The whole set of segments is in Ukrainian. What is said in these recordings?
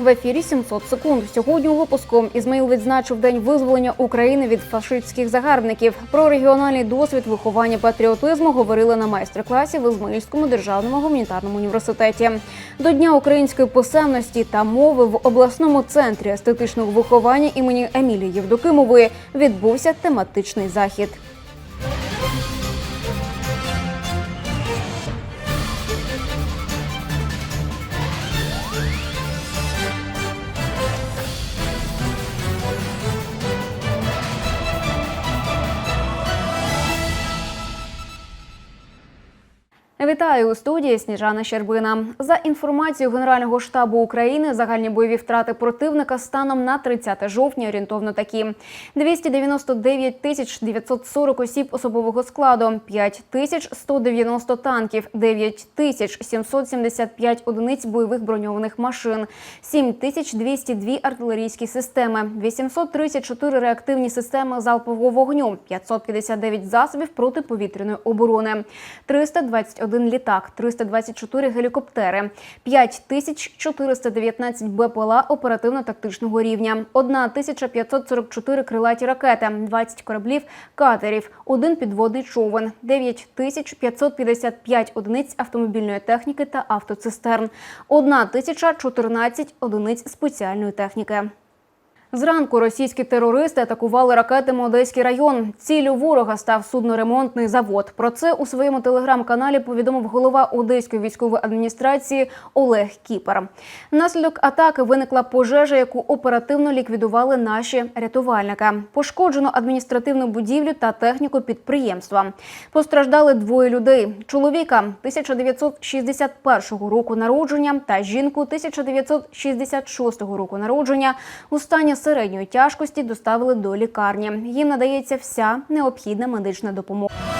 В ефірі 700 секунд. Сьогодні у випуску Ізмаїл відзначив день визволення України від фашистських загарбників. Про регіональний досвід виховання патріотизму говорили на майстер-класі в Ізмаїльському державному гуманітарному університеті. До Дня української писемності та мови в обласному центрі естетичного виховання імені Емілії Євдокимової відбувся тематичний захід. Вітаю у студії Сніжана Щербина. За інформацією Генерального штабу України, загальні бойові втрати противника станом на 30 жовтня орієнтовно такі: 299 тисяч 940 осіб особового складу, 5 тисяч 190 танків, 9 тисяч 775 одиниць бойових броньованих машин, 7 тисяч 202 артилерійські системи, 834 реактивні системи залпового вогню, 559 засобів протиповітряної оборони, 321 літак, 324 гелікоптери, 5419 БПЛА оперативно-тактичного рівня, 1544 крилаті ракети, 20 кораблів, катерів, один підводний човен, 9555 одиниць автомобільної техніки та автоцистерн, 1014 одиниць спеціальної техніки. Зранку російські терористи атакували ракетами Одеський район. Ціллю ворога став судноремонтний завод. Про це у своєму телеграм-каналі повідомив голова Одеської військової адміністрації Олег Кіпер. Внаслідок атаки виникла пожежа, яку оперативно ліквідували наші рятувальники. Пошкоджено адміністративну будівлю та техніку підприємства. Постраждали двоє людей: чоловіка 1961 року народження та жінку 1966 року народження у стані середньої тяжкості доставили до лікарні. Їм надається вся необхідна медична допомога.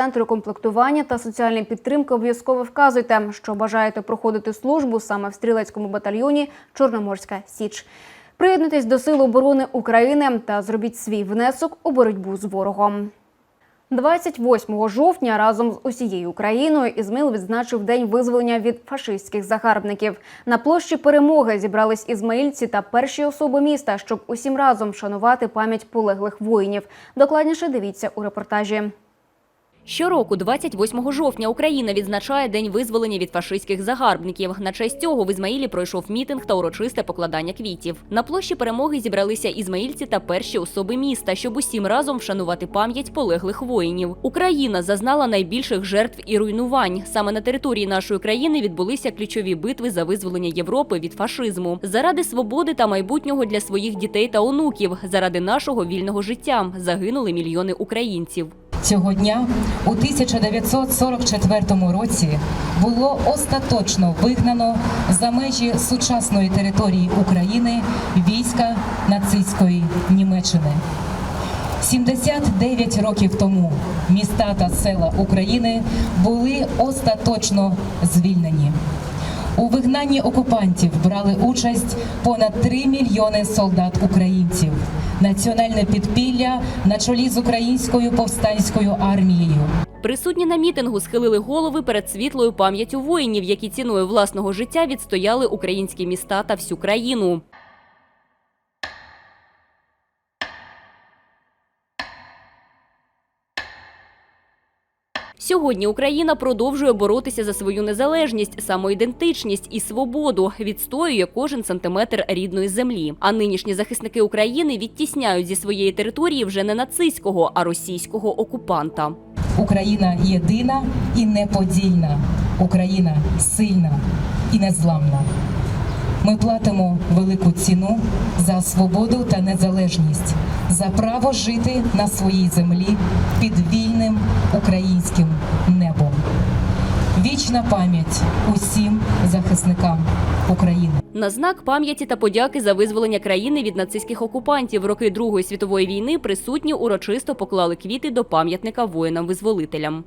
комплектування та соціальної підтримки обов'язково вказуйте, що бажаєте проходити службу саме в стрілецькому батальйоні Чорноморська Січ. Приєднуйтесь до Сил оборони України та зробіть свій внесок у боротьбу з ворогом. 28 жовтня разом з усією Україною Ізмаїл відзначив день визволення від фашистських загарбників. На площі перемоги зібрались ізмаїльці та перші особи міста, щоб усім разом вшанувати пам'ять полеглих воїнів. Докладніше дивіться у репортажі. Щороку, 28 жовтня, Україна відзначає День визволення від фашистських загарбників. На честь цього в Ізмаїлі пройшов мітинг та урочисте покладання квітів. На площі перемоги зібралися ізмаїльці та перші особи міста, щоб усім разом вшанувати пам'ять полеглих воїнів. Україна зазнала найбільших жертв і руйнувань. Саме на території нашої країни відбулися ключові битви за визволення Європи від фашизму. Заради свободи та майбутнього для своїх дітей та онуків, заради нашого вільного життя загинули мільйони українців. Цього дня у 1944 році було остаточно вигнано за межі сучасної території України війська нацистської Німеччини. 79 років тому міста та села України були остаточно звільнені. У вигнанні окупантів брали участь понад 3 мільйони солдат українців. Національне підпілля на чолі з українською повстанською армією. Присутні на мітингу схилили голови перед світлою пам'яттю воїнів, які ціною власного життя відстояли українські міста та всю країну. Сьогодні Україна продовжує боротися за свою незалежність, самоідентичність і свободу, відстоює кожен сантиметр рідної землі. А нинішні захисники України відтісняють зі своєї території вже не нацистського, а російського окупанта. Україна єдина і неподільна. Україна сильна і незламна. Ми платимо велику ціну за свободу та незалежність, за право жити на своїй землі під вільним українським небом. Вічна пам'ять усім захисникам України. На знак пам'яті та подяки за визволення країни від нацистських окупантів в роки Другої світової війни присутні урочисто поклали квіти до пам'ятника воїнам-визволителям.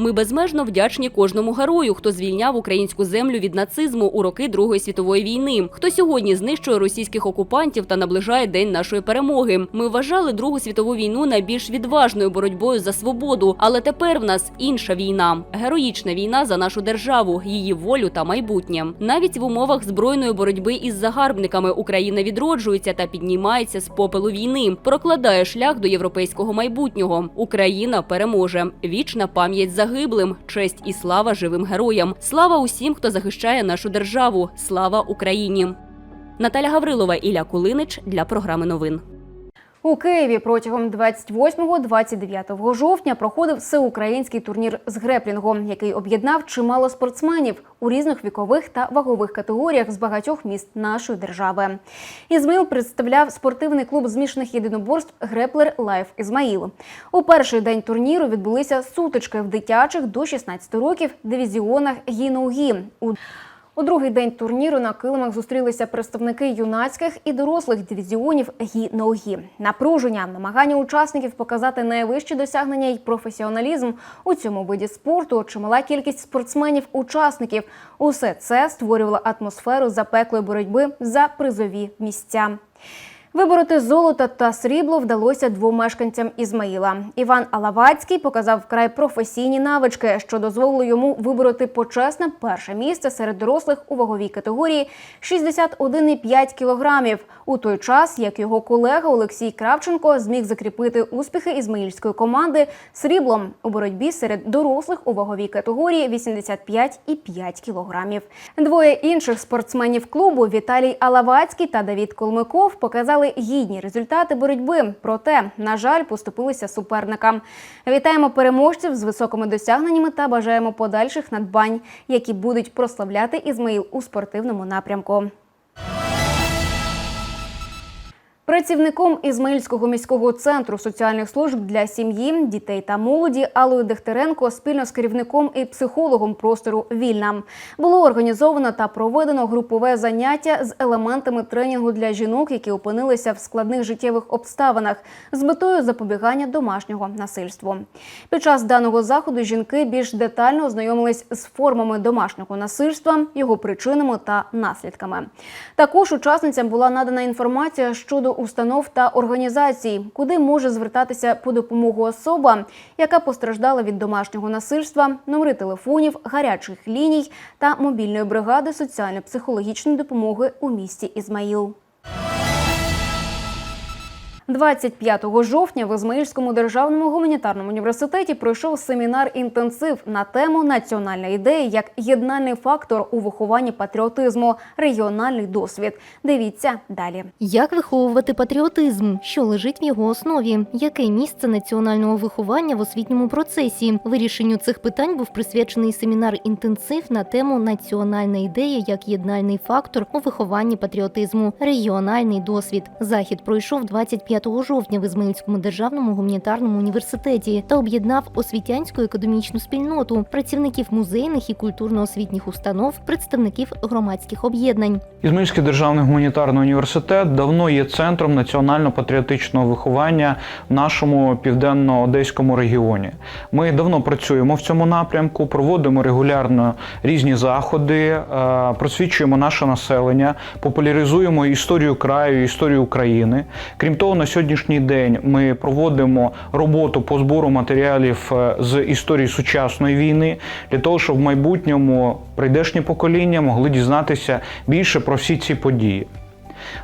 Ми безмежно вдячні кожному герою, хто звільняв українську землю від нацизму у роки Другої світової війни, хто сьогодні знищує російських окупантів та наближає день нашої перемоги. Ми вважали Другу світову війну найбільш відважною боротьбою за свободу, але тепер в нас інша війна героїчна війна за нашу державу, її волю та майбутнє. Навіть в умовах збройної боротьби із загарбниками Україна відроджується та піднімається з попелу війни, прокладає шлях до європейського майбутнього. Україна переможе. Вічна пам'ять загиблим, честь і слава живим героям. Слава усім, хто захищає нашу державу. Слава Україні. Наталя Гаврилова, Ілля Кулинич для програми новин. У Києві протягом 28-29 жовтня проходив всеукраїнський турнір з греплінгу, який об'єднав чимало спортсменів у різних вікових та вагових категоріях з багатьох міст нашої держави. Ізмаїл представляв спортивний клуб змішаних єдиноборств Греплер Лайф Ізмаїл. У перший день турніру відбулися сутички в дитячих до 16 років дивізіонах гі У другий день турніру на килимах зустрілися представники юнацьких і дорослих дивізіонів гі ногі Напруження, намагання учасників показати найвищі досягнення і професіоналізм у цьому виді спорту, чимала кількість спортсменів-учасників. Усе це створювало атмосферу запеклої боротьби за призові місця. Вибороти золото та срібло вдалося двом мешканцям Ізмаїла. Іван Алавацький показав вкрай професійні навички, що дозволило йому вибороти почесне перше місце серед дорослих у ваговій категорії 61,5 кілограмів. У той час, як його колега Олексій Кравченко зміг закріпити успіхи ізмаїльської команди сріблом у боротьбі серед дорослих у ваговій категорії 85,5 кілограмів. Двоє інших спортсменів клубу Віталій Алавацький та Давід Колмиков показали гідні результати боротьби. Проте, на жаль, поступилися суперникам. Вітаємо переможців з високими досягненнями та бажаємо подальших надбань, які будуть прославляти Ізмаїл у спортивному напрямку. Працівником Ізмаїльського міського центру соціальних служб для сім'ї, дітей та молоді Алою Дехтеренко спільно з керівником і психологом простору Вільна було організовано та проведено групове заняття з елементами тренінгу для жінок, які опинилися в складних життєвих обставинах з метою запобігання домашнього насильству. Під час даного заходу жінки більш детально ознайомились з формами домашнього насильства, його причинами та наслідками. Також учасницям була надана інформація щодо установ та організацій, куди може звертатися по допомогу особа, яка постраждала від домашнього насильства, номери телефонів, гарячих ліній та мобільної бригади соціально-психологічної допомоги у місті Ізмаїл. 25 жовтня в Ізмаїльському державному гуманітарному університеті пройшов семінар інтенсив на тему Національна ідея як єднальний фактор у вихованні патріотизму, регіональний досвід. Дивіться далі. Як виховувати патріотизм, що лежить в його основі? Яке місце національного виховання в освітньому процесі? Вирішенню цих питань був присвячений семінар інтенсив на тему Національна ідея як єднальний фактор у вихованні патріотизму, регіональний досвід. Захід пройшов 25 жовтня в Ізмаїльському державному гуманітарному університеті та об'єднав освітянську академічну спільноту, працівників музейних і культурно-освітніх установ, представників громадських об'єднань. Ізмаїльський державний гуманітарний університет давно є центром національно-патріотичного виховання в нашому південно-одеському регіоні. Ми давно працюємо в цьому напрямку, проводимо регулярно різні заходи, е, просвічуємо наше населення, популяризуємо історію краю, історію України. Крім того, на сьогоднішній день ми проводимо роботу по збору матеріалів е, з історії сучасної війни для того, щоб в майбутньому прийдешні покоління могли дізнатися більше про всі ці події.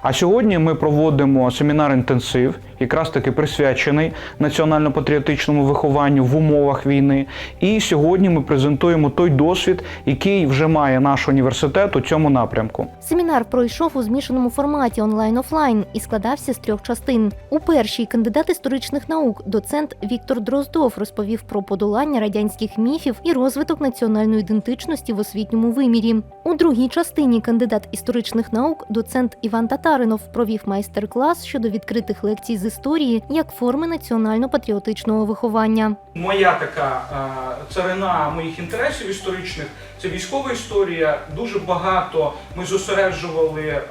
А сьогодні ми проводимо семінар інтенсив, якраз таки присвячений національно-патріотичному вихованню в умовах війни. І сьогодні ми презентуємо той досвід, який вже має наш університет у цьому напрямку. Семінар пройшов у змішаному форматі онлайн-офлайн і складався з трьох частин. У першій кандидат історичних наук, доцент Віктор Дроздов розповів про подолання радянських міфів і розвиток національної ідентичності в освітньому вимірі. У другій частині кандидат історичних наук, доцент Іван Татаринов провів майстер-клас щодо відкритих лекцій з історії як форми національно-патріотичного виховання. Моя така е, царина моїх інтересів історичних це військова історія. Дуже багато ми зосереджували е,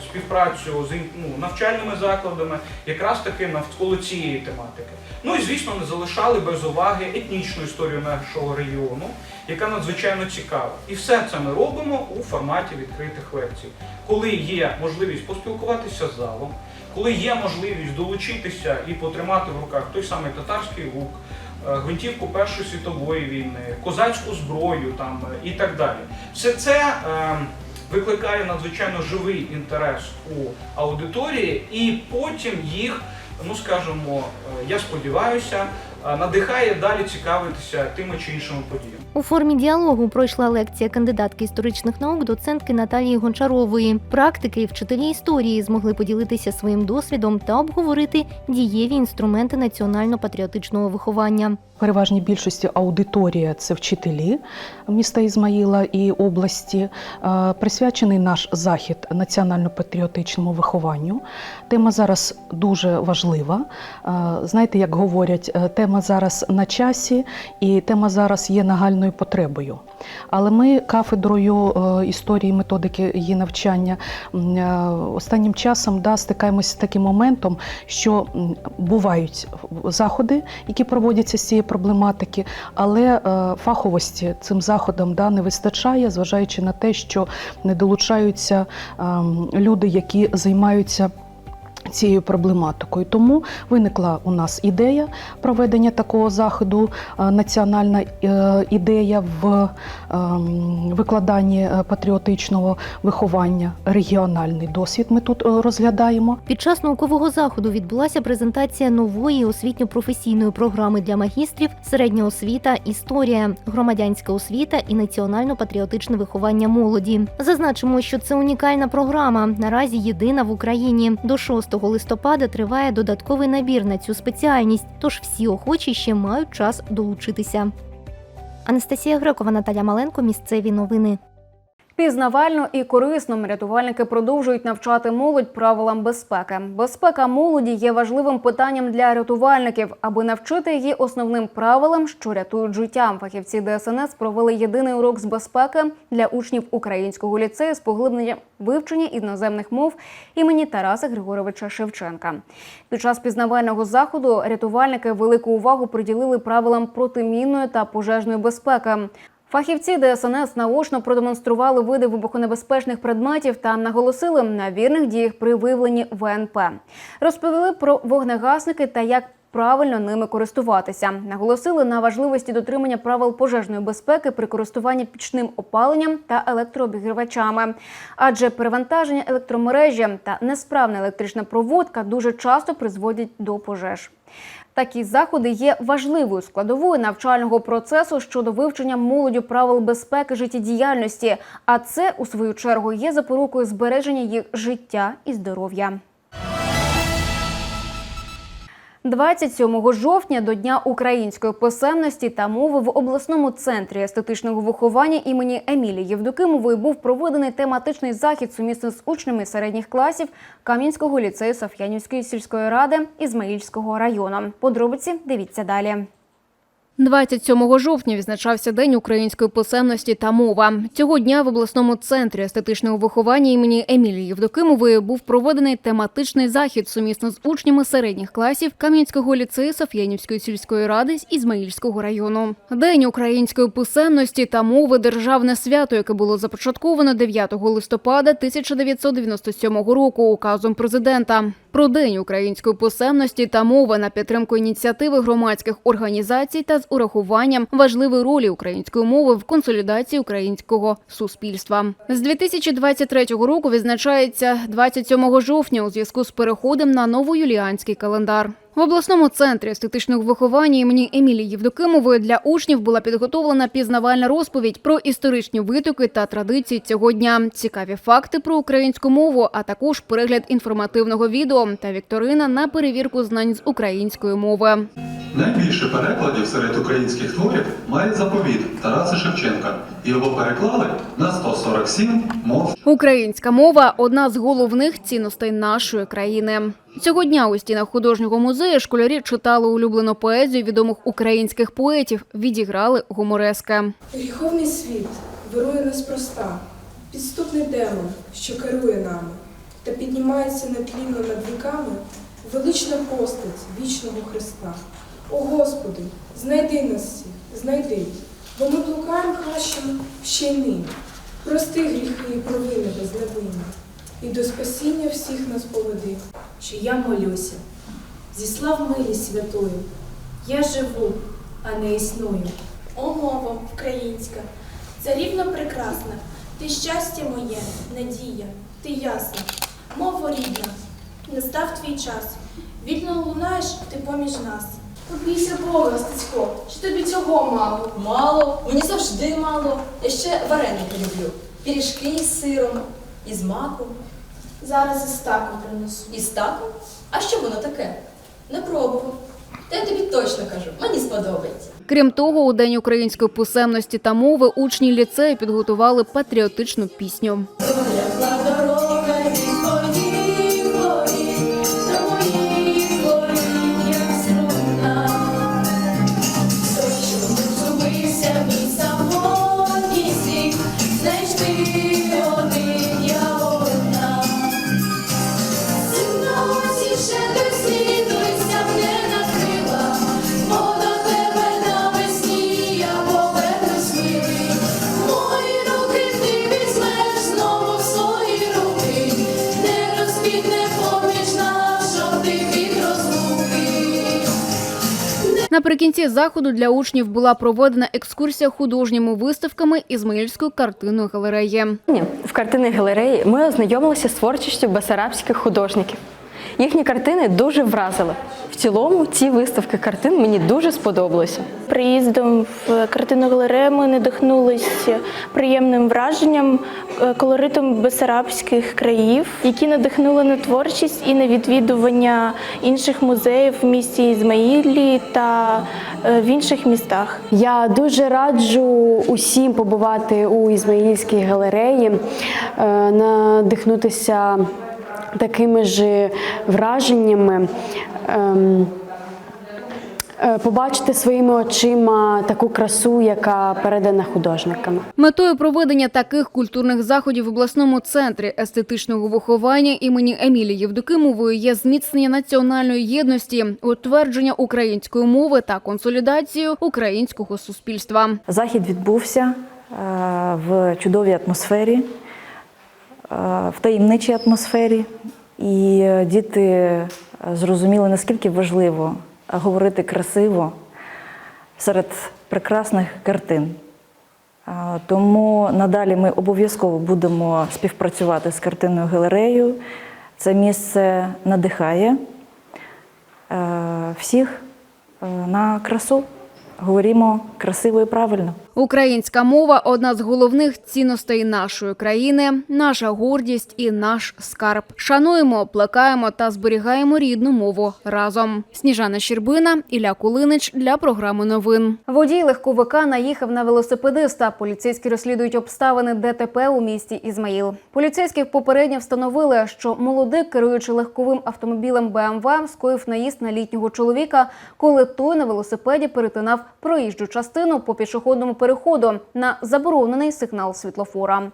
співпрацю з ну, навчальними закладами, якраз таки навколо цієї тематики. Ну і звісно, не залишали без уваги етнічну історію нашого регіону, яка надзвичайно цікава. І все це ми робимо у форматі відкритих лекцій, коли є можливість поспілкуватися з залом, коли є можливість долучитися і потримати в руках той самий татарський лук, е, гвинтівку Першої світової війни, козацьку зброю там е, і так далі. Все це е, викликає надзвичайно живий інтерес у аудиторії, і потім їх, ну скажімо, я сподіваюся, надихає далі цікавитися тими чи іншими подіями. У формі діалогу пройшла лекція кандидатки історичних наук доцентки Наталії Гончарової. Практики і вчителі історії змогли поділитися своїм досвідом та обговорити дієві інструменти національно-патріотичного виховання. Переважній більшості аудиторія це вчителі міста Ізмаїла і області. Е, Присвячений наш захід національно-патріотичному вихованню. Тема зараз дуже важлива. Е, Знаєте, як говорять, е, тема зараз на часі, і тема зараз є нагальною потребою. Але ми кафедрою е, історії, методики її навчання е, останнім часом да, стикаємося з таким моментом, що бувають заходи, які проводяться з цієї проблематики, але е, фаховості цим заходам да, не вистачає, зважаючи на те, що не долучаються ем, люди, які займаються. Цією проблематикою тому виникла у нас ідея проведення такого заходу, е, національна е, ідея в ем, викладанні е, патріотичного виховання, регіональний досвід. Ми тут розглядаємо. Під час наукового заходу відбулася презентація нової освітньо-професійної програми для магістрів Середня освіта, історія, громадянська освіта і національно-патріотичне виховання молоді. Зазначимо, що це унікальна програма. Наразі єдина в Україні. До 6 листопада триває додатковий набір на цю спеціальність, тож всі охочі ще мають час долучитися. Анастасія Грекова, Наталя Маленко. Місцеві новини. Пізнавально і корисно рятувальники продовжують навчати молодь правилам безпеки. Безпека молоді є важливим питанням для рятувальників. Аби навчити її основним правилам, що рятують життя. Фахівці ДСНС провели єдиний урок з безпеки для учнів українського ліцею з поглибленням вивчення іноземних мов імені Тараса Григоровича Шевченка. Під час пізнавального заходу рятувальники велику увагу приділили правилам протимінної та пожежної безпеки. Фахівці ДСНС наочно продемонстрували види вибухонебезпечних предметів та наголосили на вірних діях при виявленні ВНП. Розповіли про вогнегасники та як правильно ними користуватися. Наголосили на важливості дотримання правил пожежної безпеки при користуванні пічним опаленням та електрообігрівачами. Адже перевантаження електромережі та несправна електрична проводка дуже часто призводять до пожеж. Такі заходи є важливою складовою навчального процесу щодо вивчення молоді правил безпеки життєдіяльності. А це, у свою чергу, є запорукою збереження їх життя і здоров'я. 27 жовтня до Дня української писемності та мови в обласному центрі естетичного виховання імені Емілії Євдокимової був проведений тематичний захід сумісно з учнями середніх класів Кам'янського ліцею Соф'янівської сільської ради Ізмаїльського району. Подробиці дивіться далі. 27 жовтня відзначався День української писемності та мова. Цього дня в обласному центрі естетичного виховання імені Емілії Євдокимової був проведений тематичний захід сумісно з учнями середніх класів Кам'янського ліцею Соф'янівської сільської ради з Ізмаїльського району. День української писемності та мови державне свято, яке було започатковано 9 листопада 1997 року указом президента. Про День української писемності та мови на підтримку ініціативи громадських організацій та з урахуванням важливої ролі української мови в консолідації українського суспільства. З 2023 року відзначається 27 жовтня у зв'язку з переходом на новоюліанський календар. В обласному центрі естетичного виховання імені Емілії Євдокимової для учнів була підготовлена пізнавальна розповідь про історичні витоки та традиції цього дня, цікаві факти про українську мову, а також перегляд інформативного відео та вікторина на перевірку знань з української мови. Найбільше перекладів серед українських творів має заповіт Тараса Шевченка. Його переклали на 147 мов Українська мова одна з головних цінностей нашої країни. Цього дня у стінах художнього музею школярі читали улюблену поезію відомих українських поетів, відіграли гуморески. Гріховний світ вирує неспроста, підступний демон, що керує нами, та піднімається нетлінно над віками велична постать вічного Христа. О Господи, знайди нас всіх, знайди, бо ми блукаємо хащем ще й нині. Прости гріхи і провини безневинні, і до спасіння всіх нас поведи. що я молюся, зіслав милість святою. Я живу, а не існую. О мова українська, царівно прекрасна, ти щастя моє, надія, ти ясна, мова рідна, настав твій час, вільно лунаєш ти поміж нас. Побійся Бога, Стецько, що тобі цього мало. Мало, мені завжди мало. Я ще вареники люблю. Пиріжки із сиром, із маком, Зараз із стаку принесу. із таком. А що воно таке? Не пробував. Та я тобі точно кажу, мені сподобається. Крім того, у День української писемності та мови учні ліцею підготували патріотичну пісню. Наприкінці заходу для учнів була проведена екскурсія художніми виставками Ізмаїльської картинної галереї. В картинній галереї ми ознайомилися з творчістю басарабських художників. Їхні картини дуже вразили. В цілому ці виставки картин мені дуже сподобалися. Приїздом в картинну галерею ми надихнулися приємним враженням, е, колоритом бесарабських країв, які надихнули на творчість і на відвідування інших музеїв в місті Ізмаїлі та е, в інших містах. Я дуже раджу усім побувати у Ізмаїльській галереї, е, надихнутися такими ж враженнями. ем, е, Побачити своїми очима таку красу, яка передана художниками. Метою проведення таких культурних заходів в обласному центрі естетичного виховання імені Емілії Євдокимової є зміцнення національної єдності, утвердження української мови та консолідацію українського суспільства. Захід відбувся е, в чудовій атмосфері, в таємничій атмосфері, і е, діти е, зрозуміли, наскільки важливо говорити красиво серед прекрасних картин. Е, Тому надалі ми обов'язково будемо співпрацювати з картинною галереєю. Це місце надихає е, всіх е, на красу. Говоримо красиво і правильно. Українська мова одна з головних цінностей нашої країни, наша гордість і наш скарб. Шануємо, плекаємо та зберігаємо рідну мову разом. Сніжана Щербина, Ілля Кулинич для програми новин. Водій легковика наїхав на велосипедиста. Поліцейські розслідують обставини ДТП у місті Ізмаїл. Поліцейські попередньо встановили, що молодик, керуючи легковим автомобілем БМВ, скоїв наїзд на літнього чоловіка, коли той на велосипеді перетинав проїжджу частину по пішохідному переходу на заборонений сигнал світлофора.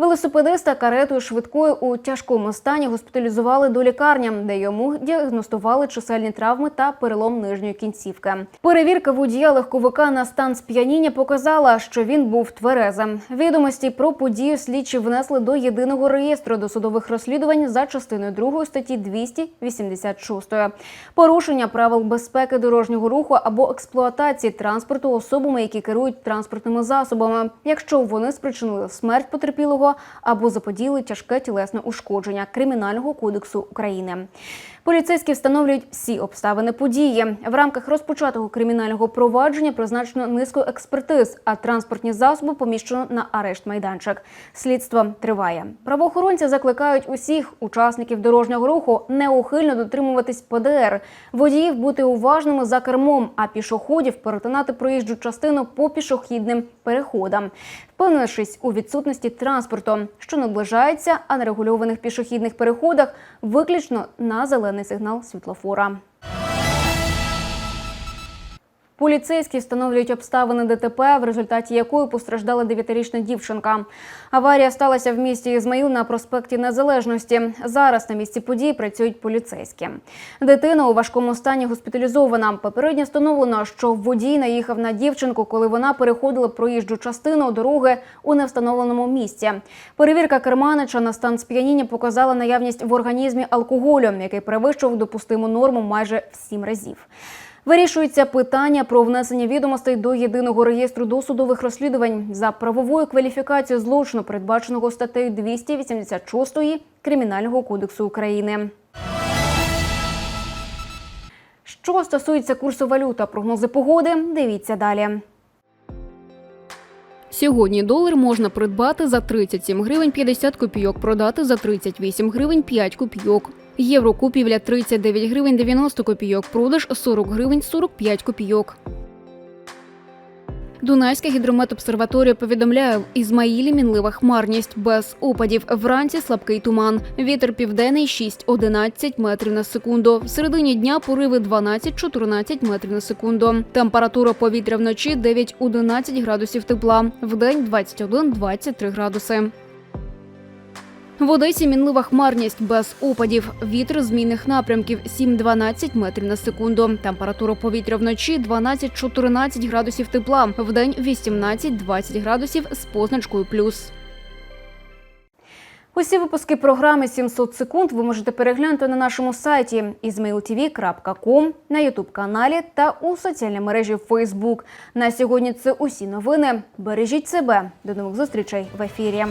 Велосипедиста каретою швидкою у тяжкому стані госпіталізували до лікарні, де йому діагностували чисельні травми та перелом нижньої кінцівки. Перевірка водія легковика на стан сп'яніння показала, що він був тверезим. Відомості про подію слідчі внесли до єдиного реєстру досудових розслідувань за частиною 2 статті 286. Порушення правил безпеки дорожнього руху або експлуатації транспорту особами, які керують транспортними засобами, якщо вони спричинили смерть потерпілого або заподіяли тяжке тілесне ушкодження Кримінального кодексу України. Поліцейські встановлюють всі обставини події. В рамках розпочатого кримінального провадження призначено низку експертиз, а транспортні засоби поміщено на арешт майданчик. Слідство триває. Правоохоронці закликають усіх учасників дорожнього руху неухильно дотримуватись ПДР, водіїв бути уважними за кермом, а пішоходів перетинати проїжджу частину по пішохідним переходам. Впевнившись у відсутності транспорту, що наближається, а на регульованих пішохідних переходах виключно на зелений сигнал світлофора. Поліцейські встановлюють обставини ДТП, в результаті якої постраждала 9-річна дівчинка. Аварія сталася в місті Ізмаїл на проспекті Незалежності. Зараз на місці події працюють поліцейські. Дитина у важкому стані госпіталізована. Попередньо встановлено, що водій наїхав на дівчинку, коли вона переходила проїжджу частину дороги у невстановленому місці. Перевірка керманича на стан сп'яніння показала наявність в організмі алкоголю, який перевищував допустиму норму майже в сім разів. Вирішується питання про внесення відомостей до єдиного реєстру досудових розслідувань за правовою кваліфікацією злочину, передбаченого статтею 286 Кримінального кодексу України. Що стосується курсу валют та прогнози погоди, дивіться далі. Сьогодні долар можна придбати за 37 гривень 50 копійок, продати за 38 гривень 5 копійок. Євро купівля 39 гривень 90 копійок, продаж 40 гривень 45 копійок. Дунайська гідрометобсерваторія повідомляє, в Ізмаїлі мінлива хмарність без опадів. Вранці слабкий туман. Вітер південний 6-11 метрів на секунду. В середині дня пориви 12-14 метрів на секунду. Температура повітря вночі 9-11 градусів тепла. Вдень 21-23 градуси. В Одесі мінлива хмарність без опадів. Вітер змінних напрямків 7-12 метрів на секунду. Температура повітря вночі 12-14 градусів тепла. Вдень 18-20 градусів з позначкою плюс. Усі випуски програми «700 секунд ви можете переглянути на нашому сайті izmailtv.com, на ютуб-каналі та у соціальній мережі Facebook. На сьогодні це усі новини. Бережіть себе. До нових зустрічей в ефірі.